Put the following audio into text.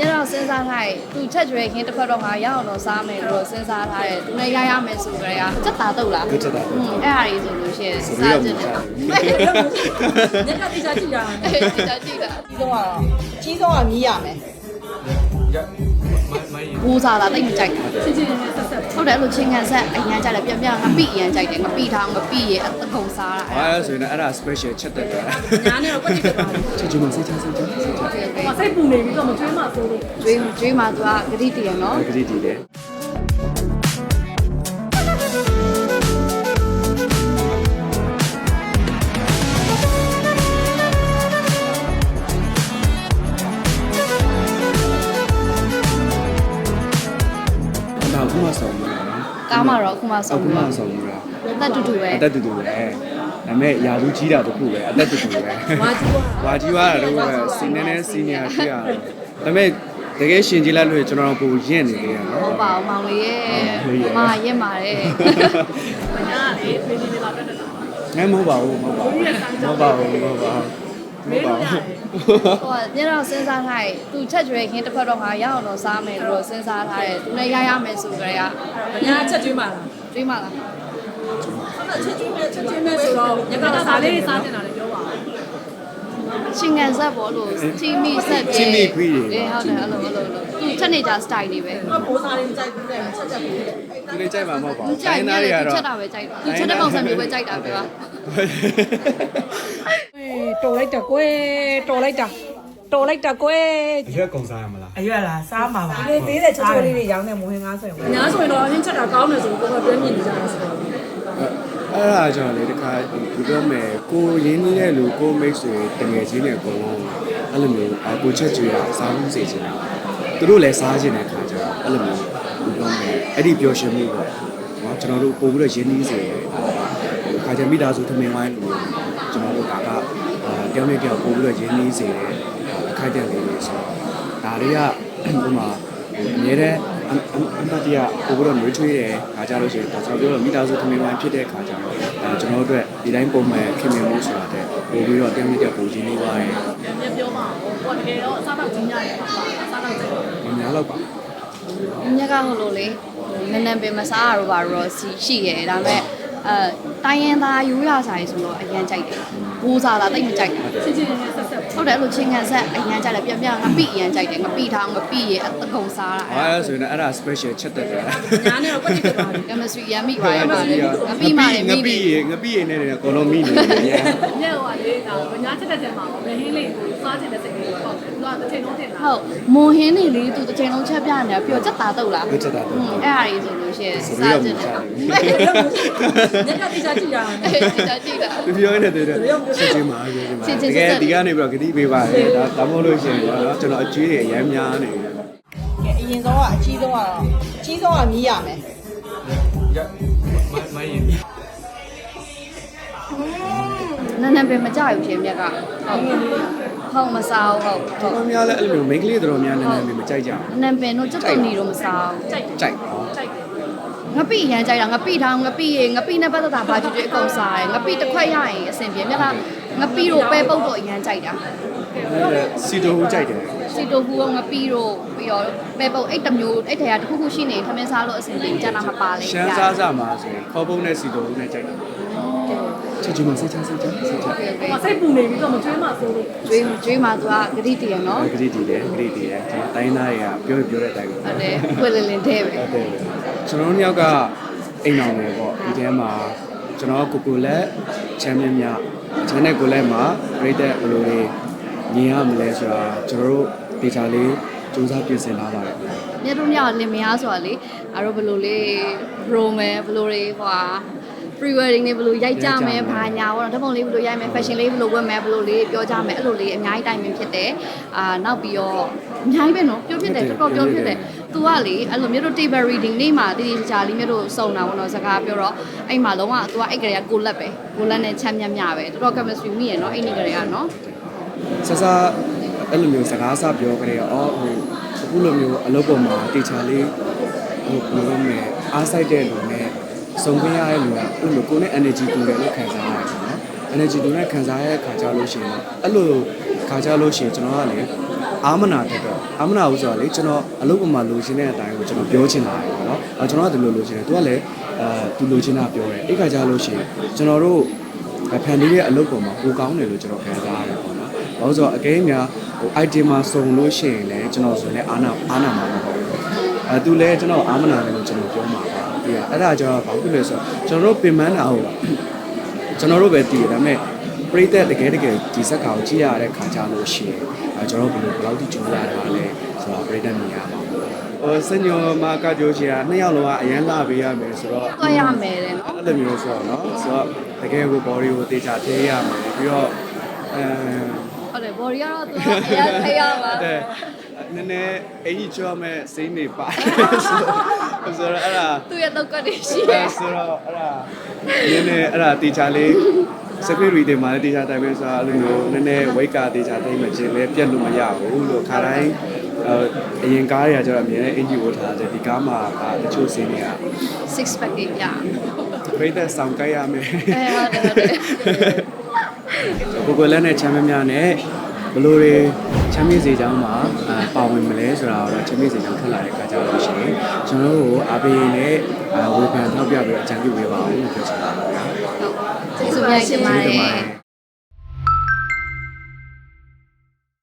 ညတော့စဉ်းစားထားတယ်သူချက်ကျွေးခင်းတစ်ဖက်တော့ငါရအောင်တော့စားမယ်လို့စဉ်းစားထားတယ်သူလည်းရရမယ်ဆိုကြရစက်သားတော့လားဟုတ်ချက်တာอืมအဲ့ဟာကြီးဆိုလို့ရှိရင်ဆိုပြီးတော့မတယ်စားညကတိကျကြည့်ရအောင်အဲ့ဒီတာကြည့်တာကြီးဆုံးကတော့ကြီးဆုံးကမြည်ရမယ် ဘိုးစားတာတိတ်မကြိုက်ဘူးချင်းချင်းနဲ့ဆက်ဆက်ဟုတ်တယ်အဲ့လိုချင်းခံဆက်အရန်ကြိုက်တယ်ပြန်ပြန်ငပိအရန်ကြိုက်တယ်ငပိထောင်းငပိရဲ့အကုန်စားတာအဲ့ဒါဆိုရင်အဲ့ဒါ special ချက်တက်တာညာနဲ့တော့ပတ်သက်ပါဘူးချက်ချင်းမစိတ်ချစိတ်ချစိတ်ချစိတ်ပူနေပြီးတော့မကျွေးမှဆိုလို့ကျွေးကျွေးမှသူကဂရိတည်ရနော်ဂရိတည်တယ် မှဆောင်နေတာနော်ကားမှာတော့အခုမှအခုဆုံးမှပြီးဆောင်နေတာတော့တက်တူတူပဲအသက်တူတူပဲဒါပေမဲ့ယာလူကြီးတာတခုပဲအသက်တူတူပဲဝါကြီးကဝါကြီးွားတာတော့စီနေနေစီနီယာဖြစ်ရဒါပေမဲ့တကယ်ရှင်ကြည့်လိုက်လို့ကျွန်တော်ပုံရင့်နေတယ်နော် ဟုတ်ပါအောင်မောင်လေးရဲ့ဟုတ်ရဲ့မရက်ပါတယ် မညာလေးဖေးနေလာတက်တာငဲမဟုတ်ပါဘူးမဟုတ်ပါဘူးမဟုတ်ပါဘူးမဟုတ်ပါဘူး မဟုတ်ပါဘူးဟိုညတော့စဉ်းစားထားတယ်သူချက်ကျွေးခင်းတစ်ဖက်တော့ငါရအောင်တော့စားမယ်လို့စဉ်းစားထားတယ်သူလည်းရရမယ်ဆိုကြရမညာချက်ကျွေးမှလားကျွေးမှာလားချက်ကျွေးမယ်ချက်ကျွေးမယ်ဆိုတော့ညကစားလေးစားတင်တာလည်းပြောပါဦးချင်းကန်ဆက်ပေါ်လို့ချီမီဆက်ပြေချီမီခွေးတွေအေးဟုတ်တယ်အဲ့လိုအဲ့လိုအဲ့လိုသူချက်နေကြ style တွေပဲ။ဘိုးစားလေးမကြိုက်ဘူးတဲ့ချက်ချက်ဘူးတဲ့ဒီနေ့ကြိုက်မှာမဟုတ်ပါသူဘူးကြိုက်နေတယ်သူတော့ချက်တာပဲကြိုက်သူချက်တဲ့ပုံစံမျိုးပဲကြိုက်တာပဲပါ။အေး တော်လိုက်တာကွယ်တော်လိုက်တာတော်လိုက်တာကွယ်ရွက်ကုံစားရမလားအရွက်လားစားမှာပါဒီသေးတဲ့ချက်ချိုလေးတွေရောင်းနေမဝင်ငါဆိုရင်ညာဆိုရင်တော့အရင်ချက်တာကောင်းတယ်ဆိုတော့ကိုယ်ကပြည့်မြင်နေကြတာဆိုတော့အဲ့ဒါကြောင့်လေတခါဒီတော့မယ်ကိုရင်းနှီးတဲ့လူကိုမိတ်ဆွေတငယ်ချင်းတွေအကုန်လုံးအဲ့လိုမျိုးအကိုချက်ကြွေရစားမှုစေချင်တာသူတို့လည်းစားချင်တဲ့ခါကျတော့အဲ့လိုမျိုးဒီတော့မယ်အဲ့ဒီပျော်ရွှင်မှုပေါ့နော်ကျွန်တော်တို့ပို့ပြီးတော့ရင်းနှီးစေတယ်ခါကျမိသားစုထမင်းဝိုင်းလို့ ကျွန်တော်တို့ဒါကတယောက်နဲ့တယောက်ပို့ပြီးတော့ရင်းနှီးစေတယ်အခိုက်အတန့်လေးတွေဆိုတော့ဒါတွေကဟိုမှာအများတဲ့အအမတ်တရားပို့ပြီးတော့နှွေးချွေးတယ်ခါကြလို့ရှိရင်ဒါဆိုတော့မိသားစုထမင်းဝိုင်းဖြစ်တဲ့ခါကျတော့အဲကျွန်တော်တို့အတွက်ဒီတိုင်းပုံမှန်ခင်မင်မှုဆိုတာတဲ့ပို့ပြီးတော့တယောက်နဲ့တယောက်ပို့ရင်းနှီးသွားတယ်ညပြောပါဦး။ကိုတကယ်တော့အစားတော့ကြီးရတယ်ပါ။စားတော့ကြိုက်တယ်မများတော့ပါညကဟုတ်လို့လေနန်းနန်းပင်မစားရတော့ပါတော့စီရှိရဲဒါပေမဲ့ အဲတိုင်းရင်သားရိုးရဆိုင်ဆိုတော့အရန်ကြိုက်တယ်ဘူစားတာတိတ်မကြိုက်ဘူး။ချင်းချင်းနဲ့ဆက်ဆက် ဟုတ်တယ်အဲ့လိုချင်းကန်ဆက်အရန်ကြိုက်တယ်ပြန်ပြန်ငပိအရန်ကြိုက်တယ်ငပိထောင်းငပိရဲ့အကုံစားတာဟာဆိုရင်အဲ့ဒါ special ချက်တက်တယ်။ညာနဲ့တော့ကွက်တိကျပါဘူးကမစထရီရမိပါရဲ့ပါလေငပိမာတယ်ငမိပိနေရေငပိရေနဲ့လည်းအကုန်လုံးမိနေတယ်။ညဟိုကလေဒါမညာချက်တဲ့တဲ့မှာဘယ်ဟင်းလေးကိုစားချင်တဲ့စိတ်လေးကိုပေါ့။သူကတစ်ချိန်လုံးတင်လာဟုတ်မွန်ဟင်းနေလေသူတစ်ချိန်လုံးချက်ပြနေပြီးတော့စက်သားတော့လားဟုတ်ချက်တာတော့အဲ့ဟာကြီးဆိုလို့ရှိရင်ဆိုစားပြီးကြတော့ည့်မတယ်စားဘူး။ညကတိကျကြည့်ရအောင်အဲ့ဒီတာကြည့်တာသူပြောနေတဲ့တဲ့ချက်ချင်းမှာချက်ချင်းမှာတကယ်ဒီကနေပြီးတော့ဂတိပေးပါတယ်ဒါဒါမှမဟုတ်လို့ရှိရင်တော့ကျွန်တော်အကျွေးတွေအများများနေတယ်။ကဲအရင်ဆုံးကအကြီးဆုံးကတော့အကြီးဆုံးကမြည်ရမယ်မရင်နန်းနန်းပင်မကြဘူးရှင်မြက်ကဟုတ်ဟုတ်မစားဘူးဟုတ်ဟုတ်တော်များလည်းအဲ့လိုမျိုးမိန်းကလေးတော်များများနည်းနည်းမကြိုက်ကြနန်းပင်တို့ကြက်တုံနီတို့မစားဘူး။ကြိုက်တယ်ဘူးကြိုက်။ကြိုက်တယ်ငပိရမ်းကြိုက်တာငပိထောင်းငပိရေငပိနဲ့ပတ်သက်တာဘာကြည့်ကြည့်အကုန်စားတယ်ငပိတစ်ခွက်ရရင်အဆင်ပြေမြက်က ငပီတို့ပဲပုတ်တော့အရန်ကြိုက်တာစီတိုဟူးကြိုက်တယ်စီတိုဟူးရောငပီတို့ပြီးတော့ပဲပုတ်အဲ့တမျိုးအဲ့တည်းကတစ်ခုခုရှိနေထမင်းစားလို့အဆင်ပြေကြတာမပါလေရှမ်းစားစားမှာဆိုရင်ခေါ်ပုံးနဲ့စီတိုဟူးနဲ့ကြိုက်တယ်ချေချေမစိတ်ချစိတ်ချစိတ်ချဟိုစိတ်ပူနေပြီးတော့မကျွေးမှဆိုလို့ကျွေးကျွေးမှသူကဂရိတည်ရနော်ဂရိတည်တယ်ဂရိတည်တယ်ဒီတိုင်းသားတွေကပြောပြောတဲ့အတိုင်းပဲဟုတ်တယ်ခွေလင်းလင်းတဲ့ပဲဟုတ်တယ်ကျွန်တော်တို့ယောက်ကအိမ်အောင်တွေပေါ့ဒီထဲမှာကျွန်တော်ကိုကိုလက်ချမ်းမြမြ ချမ်းတဲ့ကိုလက်မှာပြိတဲ့ဘယ်လိုတွေညီရမလဲဆိုတာကျွန်တော်တို့ဒေတာလေးစူးစမ်းပြင်ဆင်ထားပါတယ်မြတ်တို့မြောက်လင်မယားဆိုတာလေအားတို့ဘယ်လိုလေး bro မယ်ဘယ်လိုတွေဟွာ pre wedding တွေဘယ်လိုရိုက်ကြမယ်ဘာညာပေါ့နော်ဓာတ်ပုံလေးဘယ်လိုရိုက်မယ် fashion လေးဘယ်လိုဝတ်မယ်ဘယ်လိုလေးပြောကြမယ်အဲ့လိုလေးအများကြီးတိုင်ပင်ဖြစ်တယ်အာနောက်ပြီးတော့အများကြီးပဲနော်ပြောဖြစ်တယ်တော်တော်ပြောဖြစ်တယ် သူကလေအဲ့လိုမျိုးတို့ table reading နေ့မှာတည်တည်ချာလေးမျိုးတို့စုံတာပေါ့နော်စကားပြောတော့အဲ့မှာလုံးဝသူကအဲ့ကလေးကကိုလက်ပဲကိုလက်နဲ့ချမ်းမြတ်မြပဲတော်တော် chemistry မိရနော်အဲ့ဒီကလေးကနော်ဆဆအဲ့လိုမျိုးစကားစပြောကြတယ်အော်ဟိုအခုလိုမျိုးအလုပ်ပေါ်မှာတေချာလေးဟိုဘယ်လိုလဲအားစိုက်တဲ့လူနဲ့စုံခွင့်ရတဲ့လူကအဲ့လိုကိုယ်နဲ့ energy တူတယ်လို့ခံစားရတယ်နော် energy တူနဲ့ခံစားရတဲ့ခါကြလို့ရှိရင်အဲ့လိုခါကြလို့ရှိရင်ကျွန်တော်ကလေအာမနာတက်တော့ အာမနာဦးဆိုတာလေကျွန်တော်အလုပ်ပေါ်မှာလိုချင်တဲ့အတိုင်းကိုကျွန်တော်ပြောချင်တာရေပေါ့နော်အဲကျွန်တော်ကဒီလိုလိုချင်တယ်သူကလည်းအဲသူလိုချင်တာပြောတယ်အဲ့ခါကျလို့ရှိရင်ကျွန်တော်တို့ဖန်လေးရဲ့အလုပ်ပေါ်မှာကိုကောင်းတယ်လို့ကျွန်တော်ခံစားရတယ်ပေါ့နော်ဘာလို့ဆိုတော့အကဲများဟို item မှာစုံလို့ရှိရင်လည်းကျွန်တော်ဆိုရင်လည်းအာနာအာနာမှာမဟုတ်ဘူးအဲသူလည်းကျွန်တော်အာမနာတယ်လို့ကျွန်တော်ပြောမှာပါဒီကအဲ့ဒါကြောင့်ဘာဖြစ်လဲဆိုတော့ကျွန်တော်တို့ပင်ပန်းတာဟုတ်ကျွန်တော်တို့ပဲတည်တယ်ဒါပေမဲ့ ပရိသတ်တကယ်တကယ်ဒီဇက်ကောင်ကြည့်ရတဲ့ခါကြလို့ရှိရင်အဲကျွန်တော်ဘယ်လိုဘယ်လောက်ထိကြိုးစားတာလဲဆိုတော့ပရိသတ်မြင်ရပါဘူးဟိုစညောမကကြိုးချင်တာနှစ်ယောက်လုံးကအရန်လာပေးရမယ်ဆိုတော့တွက်ရမယ်တဲ့နော်အဲ့လိုမျိုးဆိုတော့နော်ဆိုတော့တကယ်ကို body ကိုတေချာသေးရမယ်ပြီးတော့အဲဟုတ်တယ် body ကတော့သူကအရန်သေးရပါတဲ့နည်းနည်းအင်ကြီးချောမဲ့စိတ်နေပါဆိုတော့အဲ့ဒါသူ့ရဲ့တော့ကတည်းကရှိတယ်ဆိုတော့အဲ့ဒါနည်းနည်းအဲ့ဒါတေချာလေး secret reading မှာလည်းတေချာတိုင်ပဲဆိုတာအဲ့လိုမျိုးနည်းနည်း weight ကတေချာတိတ်မချင်းလည်းပြတ်လို့မရဘူးလို့ခါတိုင်းအဲအရင်ကားတွေကကျတော့အမြဲတမ်းအင်ဂျီဝတ်ထားတယ်ဒီကားမှာကတချို့စင်းတွေက6 pack တွေပြပြိတ္တဆောင်ကြိုက်ရမယ်အဲဟုတ်တယ်ဟုတ်တယ်ကိုကိုလက်နဲ့ချမ်းမများနဲ့ဘလို့တွေချမ်းမြေ့စေချောင်းမှာအာပါဝင်မလဲဆိုတာတော့ချမ်းမြေ့စေချောင်းထွက်လာတဲ့အခါကျတော့ရှိရင်ကျွန်တော်တို့ကိုအားပေးနဲ့အာဝေဖန်ထောက်ပြပြီးတော့အကြံပြုပေးပါဦးလို့ပြောချင်ပါတယ် ဗျာကျေးဇူးများ